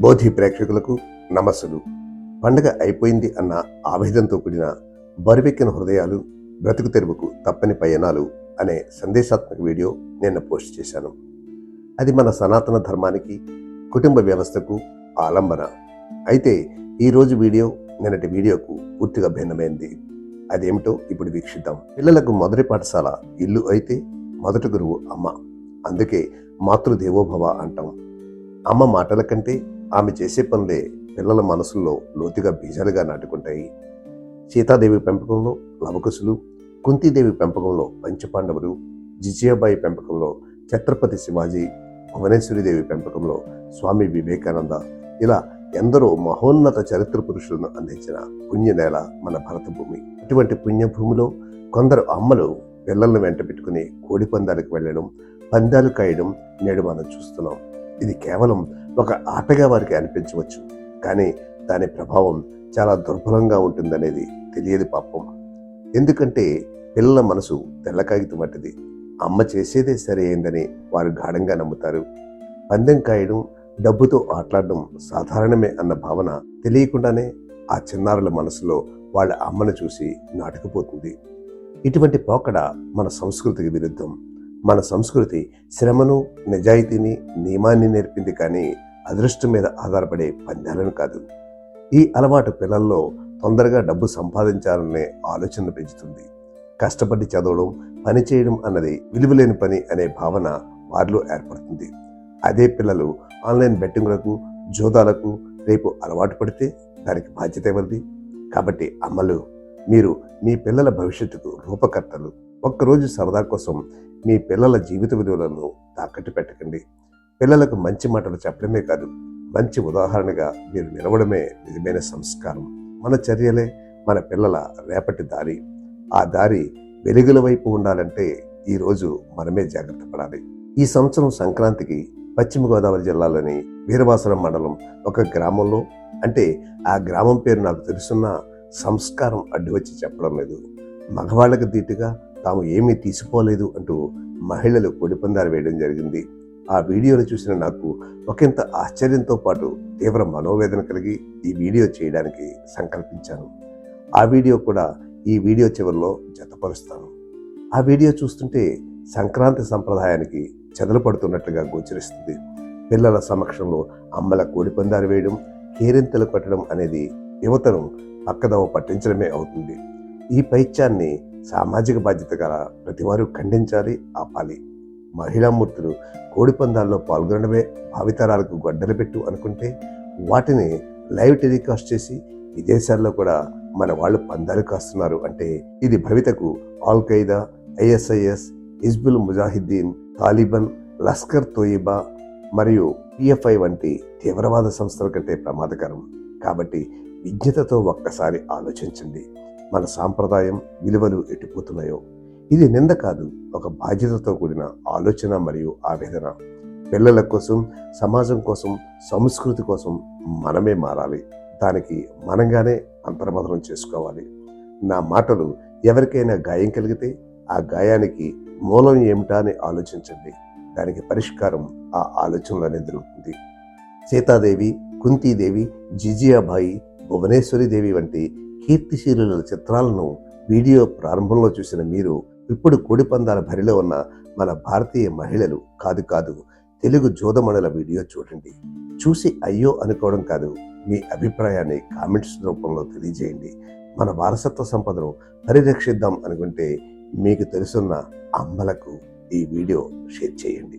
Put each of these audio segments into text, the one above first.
బోధి ప్రేక్షకులకు నమస్సులు. పండగ అయిపోయింది అన్న ఆవేదంతో కూడిన బరువెక్కిన హృదయాలు బ్రతుకు తెరువుకు తప్పని పయనాలు అనే సందేశాత్మక వీడియో నిన్న పోస్ట్ చేశాను. అది మన సనాతన ధర్మానికి కుటుంబ వ్యవస్థకు ఆలంబన. అయితే ఈరోజు వీడియో నిన్నటి వీడియోకు పూర్తిగా భిన్నమైంది. అదేమిటో ఇప్పుడు వీక్షిద్దాం. పిల్లలకు మొదటి పాఠశాల ఇల్లు అయితే మొదటి గురువు అమ్మ. అందుకే మాతృదేవోభవ అంటాం. అమ్మ మాటల కంటే ఆమె చేసే పనులే పిల్లల మనసుల్లో లోతుగా బీజాలుగా నాటుకుంటాయి. సీతాదేవి పెంపకంలో లవకుశులు కుంతీదేవి పెంపకంలో పంచపాండవులు జిజియాబాయి పెంపకంలో ఛత్రపతి శివాజీ భువనేశ్వరిదేవి పెంపకంలో స్వామి వివేకానంద. ఇలా ఎందరో మహోన్నత చరిత్ర పురుషులను అందించిన పుణ్య నేల మన భరత భూమి అటువంటి పుణ్యభూమిలో కొందరు అమ్మలు పిల్లలను వెంట పెట్టుకుని కోడి పందాలకు వెళ్ళడం పందాలు కాయడం నేడు మనం చూస్తున్నాం. ఇది కేవలం ఒక ఆటగా వారికి అనిపించవచ్చు. కానీ దాని ప్రభావం చాలా దుర్బలంగా ఉంటుందనేది తెలియదు పాపం. ఎందుకంటే పిల్లల మనసు తెల్ల కాగితం వంటిది. అమ్మ చేసేదే సరి అయిందని వారు గాఢంగా నమ్ముతారు. పందెం కాయడం డబ్బుతో ఆటలాడడం సాధారణమే అన్న భావన తెలియకుండానే ఆ చిన్నారుల మనసులో వాళ్ళ అమ్మను చూసి నాటుకుపోతుంది. ఇటువంటి పోకడ మన సంస్కృతికి విరుద్ధం. మన సంస్కృతి శ్రమను నిజాయితీని నియమాన్ని నేర్పింది కానీ అదృష్టం మీద ఆధారపడే పందాలను కాదు. ఈ అలవాటు పిల్లల్లో తొందరగా డబ్బు సంపాదించాలనే ఆలోచన పెంచుతుంది. కష్టపడి చదవడం పని చేయడం అన్నది విలువలేని పని అనే భావన వారిలో ఏర్పడుతుంది. అదే పిల్లలు ఆన్లైన్ బెట్టింగ్లకు జోదాలకు రేపు అలవాటు పడితే దానికి బాధ్యత ఎవరిది? కాబట్టి అమ్మలు మీరు మీ పిల్లల భవిష్యత్తుకు రూపకర్తలు. ఒక్కరోజు సరదా కోసం మీ పిల్లల జీవిత విలువలను తాకట్టు పెట్టకండి. పిల్లలకు మంచి మాటలు చెప్పడమే కాదు మంచి ఉదాహరణగా మీరు నిలవడమే నిజమైన సంస్కారం. మన చర్యలే మన పిల్లల రేపటి దారి. ఆ దారి వెలుగుల వైపు ఉండాలంటే ఈరోజు మనమే జాగ్రత్త పడాలి. ఈ సంవత్సరం సంక్రాంతికి పశ్చిమ గోదావరి జిల్లాలోని వీరవాసరం మండలం ఒక గ్రామంలో అంటే ఆ గ్రామం పేరు నాకు తెలుసున్న సంస్కారం అడ్డు వచ్చి చెప్పడం లేదు. మగవాళ్ళకు దీటుగా తాము ఏమీ తీసుకోలేదు అంటూ మహిళలు కొడిపందాలు వేయడం జరిగింది. ఆ వీడియోను చూసిన నాకు ఒకంత ఆశ్చర్యంతో పాటు తీవ్ర మనోవేదన కలిగి ఈ వీడియో చేయడానికి సంకల్పించాను. ఆ వీడియో కూడా ఈ వీడియో చివరిలో జతపరుస్తాను. ఆ వీడియో చూస్తుంటే సంక్రాంతి సంప్రదాయానికి చెదలు పడుతున్నట్లుగా గోచరిస్తుంది. పిల్లల సమక్షంలో అమ్మల కోడిపందాలు వేయడం కేరింతలు కట్టడం అనేది యువతను పక్కదవ పట్టించడమే అవుతుంది. ఈ పైత్యాన్ని సామాజిక బాధ్యత గల ప్రతివారు ఖండించాలి ఆపాలి. మహిళామూర్తులు కోడిపందాల్లో పాల్గొనడమే భావితరాలకు గొడ్డలు పెట్టు అనుకుంటే వాటిని లైవ్ టెలికాస్ట్ చేసి విదేశాల్లో కూడా మన వాళ్ళు పందాలు కాస్తున్నారు అంటే ఇది భవితకు al Qaeda ISIS Hizbul Mujahideen Taliban Lashkar Toiba మరియు పిఎఫ్ఐ వంటి తీవ్రవాద సంస్థల కంటే ప్రమాదకరం. కాబట్టి విజ్ఞతతో ఒక్కసారి ఆలోచించండి. మన సాంప్రదాయం విలువలు ఎట్టిపోతున్నాయో ఇది నింద కాదు ఒక బాధ్యతతో కూడిన ఆలోచన మరియు ఆవేదన. పిల్లల కోసం సమాజం కోసం సంస్కృతి కోసం మనమే మారాలి. దానికి మనంగానే అంతర్మదనం చేసుకోవాలి. నా మాటలు ఎవరికైనా గాయం కలిగితే ఆ గాయానికి మూలం ఏమిటా అని ఆలోచించండి. దానికి పరిష్కారం ఆ ఆలోచనలోనే దొరుకుతుంది. సీతాదేవి కుంతీదేవి జిజియాబాయి భువనేశ్వరిదేవి వంటి కీర్తిశీలుల చిత్రాలను వీడియో ప్రారంభంలో చూసిన మీరు ఇప్పుడు కోడిపందాల భరిలో ఉన్న మన భారతీయ మహిళలు కాదు కాదు తెలుగు జోదమణుల వీడియో చూడండి. చూసి అయ్యో అనుకోవడం కాదు మీ అభిప్రాయాన్ని కామెంట్స్ రూపంలో తెలియజేయండి. మన వారసత్వ సంపదను పరిరక్షిద్దాం అనుకుంటే మీకు తెలుసున్న అమ్మలకు ఈ వీడియో షేర్ చేయండి.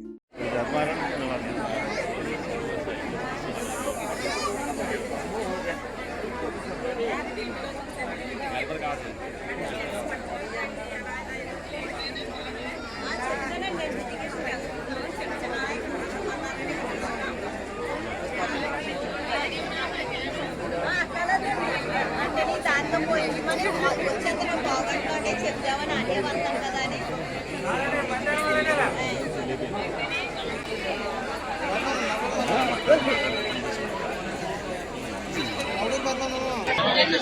那边是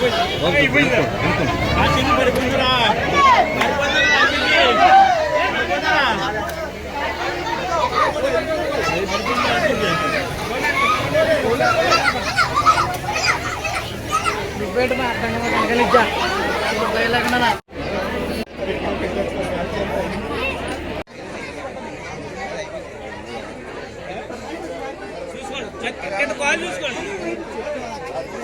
చూసుకోండి అడగని చెప్తారు ఇదేంటిది అది రసింగ్ టైట్ అవుతుంది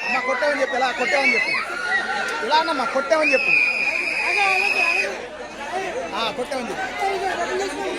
అమ్మా కొట్టామని చెప్పు ఇలా కొట్టామని చెప్పు. ఇలా అన్నమ్మా కొట్టామని చెప్పు. ఆ, కొట్టామని చెప్పు.